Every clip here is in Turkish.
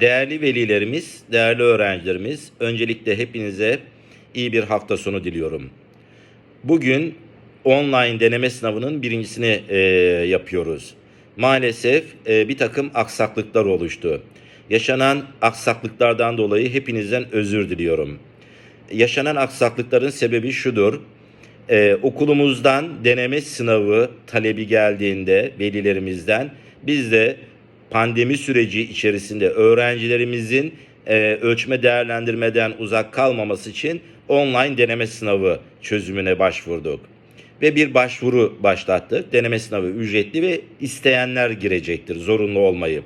Değerli velilerimiz, değerli öğrencilerimiz, öncelikle hepinize iyi bir hafta sonu diliyorum. Bugün online deneme sınavının birincisini e, yapıyoruz. Maalesef e, bir takım aksaklıklar oluştu. Yaşanan aksaklıklardan dolayı hepinizden özür diliyorum. Yaşanan aksaklıkların sebebi şudur. Ee, okulumuzdan deneme sınavı talebi geldiğinde velilerimizden biz de pandemi süreci içerisinde öğrencilerimizin e, ölçme değerlendirmeden uzak kalmaması için online deneme sınavı çözümüne başvurduk. Ve bir başvuru başlattık. Deneme sınavı ücretli ve isteyenler girecektir zorunlu olmayıp.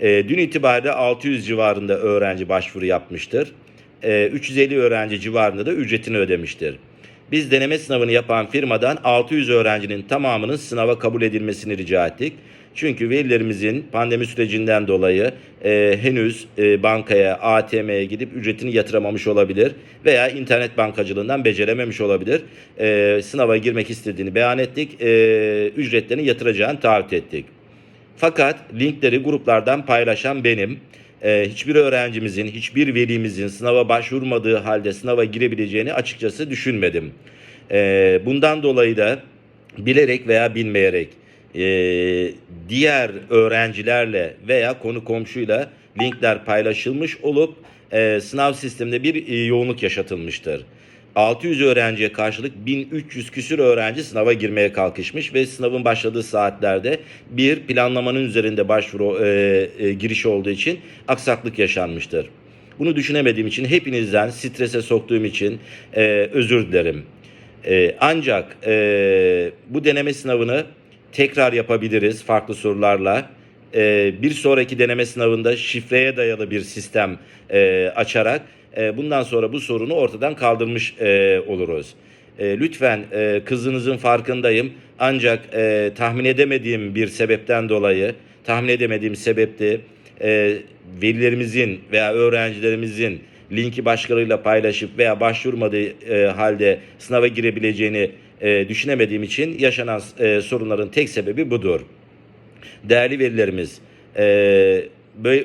E, dün itibariyle 600 civarında öğrenci başvuru yapmıştır. E, 350 öğrenci civarında da ücretini ödemiştir. Biz deneme sınavını yapan firmadan 600 öğrencinin tamamının sınava kabul edilmesini rica ettik. Çünkü velilerimizin pandemi sürecinden dolayı e, henüz e, bankaya, ATM'ye gidip ücretini yatıramamış olabilir veya internet bankacılığından becerememiş olabilir. E, sınava girmek istediğini beyan ettik, e, ücretlerini yatıracağını taahhüt ettik. Fakat linkleri gruplardan paylaşan benim. Ee, hiçbir öğrencimizin, hiçbir velimizin sınava başvurmadığı halde sınava girebileceğini açıkçası düşünmedim. Ee, bundan dolayı da bilerek veya bilmeyerek e, diğer öğrencilerle veya konu komşuyla linkler paylaşılmış olup e, sınav sisteminde bir e, yoğunluk yaşatılmıştır. 600 öğrenciye karşılık 1300 küsür öğrenci sınava girmeye kalkışmış ve sınavın başladığı saatlerde bir planlamanın üzerinde başvuru e, e, giriş olduğu için aksaklık yaşanmıştır. Bunu düşünemediğim için hepinizden strese soktuğum için e, özür dilerim. E, ancak e, bu deneme sınavını tekrar yapabiliriz farklı sorularla. E, bir sonraki deneme sınavında şifreye dayalı bir sistem e, açarak e, bundan sonra bu sorunu ortadan kaldırmış e, oluruz. E, lütfen e, kızınızın farkındayım ancak e, tahmin edemediğim bir sebepten dolayı tahmin edemediğim sebepti e, velilerimizin veya öğrencilerimizin linki başkalarıyla paylaşıp veya başvurmadığı e, halde sınava girebileceğini e, düşünemediğim için yaşanan e, sorunların tek sebebi budur. Değerli velilerimiz, e,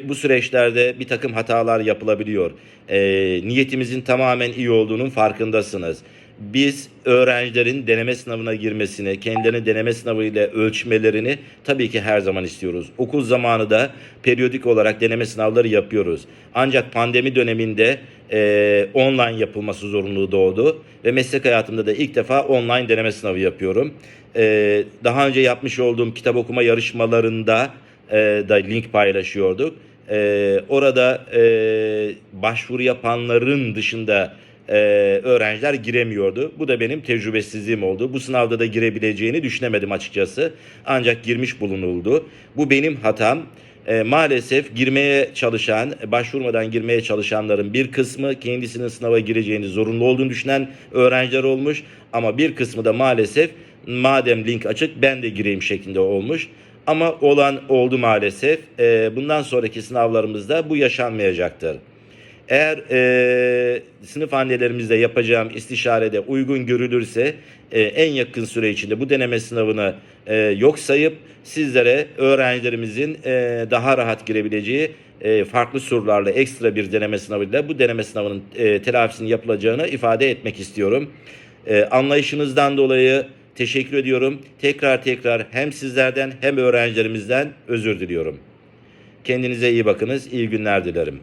bu süreçlerde bir takım hatalar yapılabiliyor. E, niyetimizin tamamen iyi olduğunun farkındasınız. Biz öğrencilerin deneme sınavına girmesini, kendilerini deneme sınavıyla ölçmelerini tabii ki her zaman istiyoruz. Okul zamanı da periyodik olarak deneme sınavları yapıyoruz. Ancak pandemi döneminde e, online yapılması zorunluluğu doğdu ve meslek hayatımda da ilk defa online deneme sınavı yapıyorum. E, daha önce yapmış olduğum kitap okuma yarışmalarında e, da link paylaşıyorduk. E, orada e, başvuru yapanların dışında e, öğrenciler giremiyordu. Bu da benim tecrübesizliğim oldu. Bu sınavda da girebileceğini düşünemedim açıkçası. Ancak girmiş bulunuldu. Bu benim hatam. E, maalesef girmeye çalışan, başvurmadan girmeye çalışanların bir kısmı kendisinin sınava gireceğini zorunlu olduğunu düşünen öğrenciler olmuş. Ama bir kısmı da maalesef madem link açık ben de gireyim şeklinde olmuş. Ama olan oldu maalesef. E, bundan sonraki sınavlarımızda bu yaşanmayacaktır. Eğer e, sınıf annelerimizle yapacağım istişarede uygun görülürse e, en yakın süre içinde bu deneme sınavını e, yok sayıp sizlere öğrencilerimizin e, daha rahat girebileceği e, farklı sorularla ekstra bir deneme sınavıyla bu deneme sınavının e, telafisinin yapılacağını ifade etmek istiyorum. E, anlayışınızdan dolayı teşekkür ediyorum. Tekrar tekrar hem sizlerden hem öğrencilerimizden özür diliyorum. Kendinize iyi bakınız. İyi günler dilerim.